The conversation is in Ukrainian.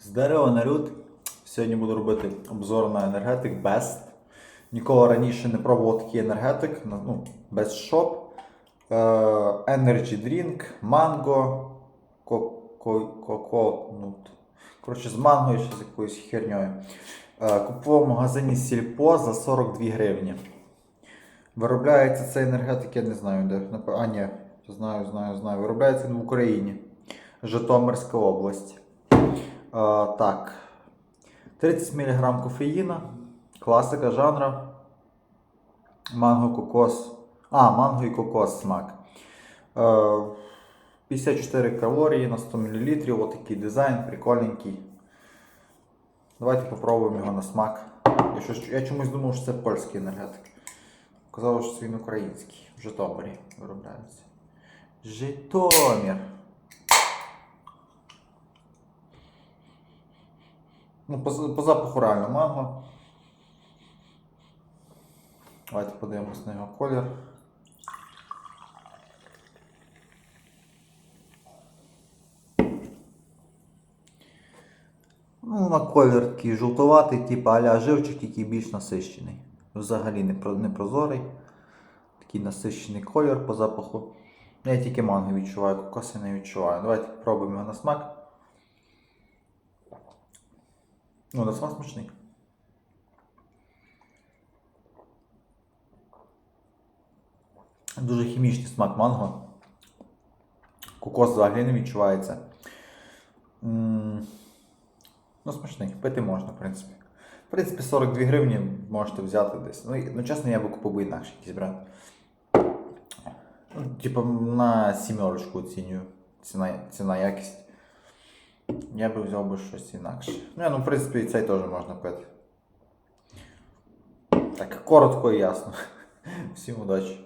З дерева на. Сьогодні буду робити обзор на енергетик Best. Ніколи раніше не пробував такий енергетик. Ну, Shop. Е, Energy Drink, Mango, т- коротше, з манго і ще з якоюсь херньою. Е, Купував в магазині Сільпо за 42 гривні. Виробляється цей енергетик, я не знаю де. А, ні, знаю, знаю, знаю. Виробляється він в Україні. Житомирська область. Е, так. 30 мг кофеїна. Класика жанра. Манго кокос. А, манго і кокос смак. Е, 54 калорії на 100 мл. Отакий дизайн, прикольненький. Давайте попробуємо його на смак. Я, щось- я чомусь думав, що це польський енергетик. Казали, що він український. В Житомирі виробляється. Житомир. Ну, по, по запаху реально манго. Давайте подивимось на його колір. Ну, на колір такий жовтуватий, типу аля живчик, тільки більш насищений. Взагалі не, про- не прозорий. Такий насищений колір по запаху. Я тільки манго відчуваю, кокоси не відчуваю. Давайте спробуємо його на смак. Ну, на смак смачний. Дуже хімічний смак манго. Кокос взагалі не відчувається. Ну, смачний. Пити можна, в принципі. В принципі, 42 гривні можете взяти десь. Ну, ну чесно, я би купив би інакше якийсь бренд. Ну, типу, на сімерочку оцінюю. Ціна, ціна якість. Я би взяв би щось інакше. Ну, ну, в принципі, і цей теж можна пити. Так, коротко і ясно. Всім удачі.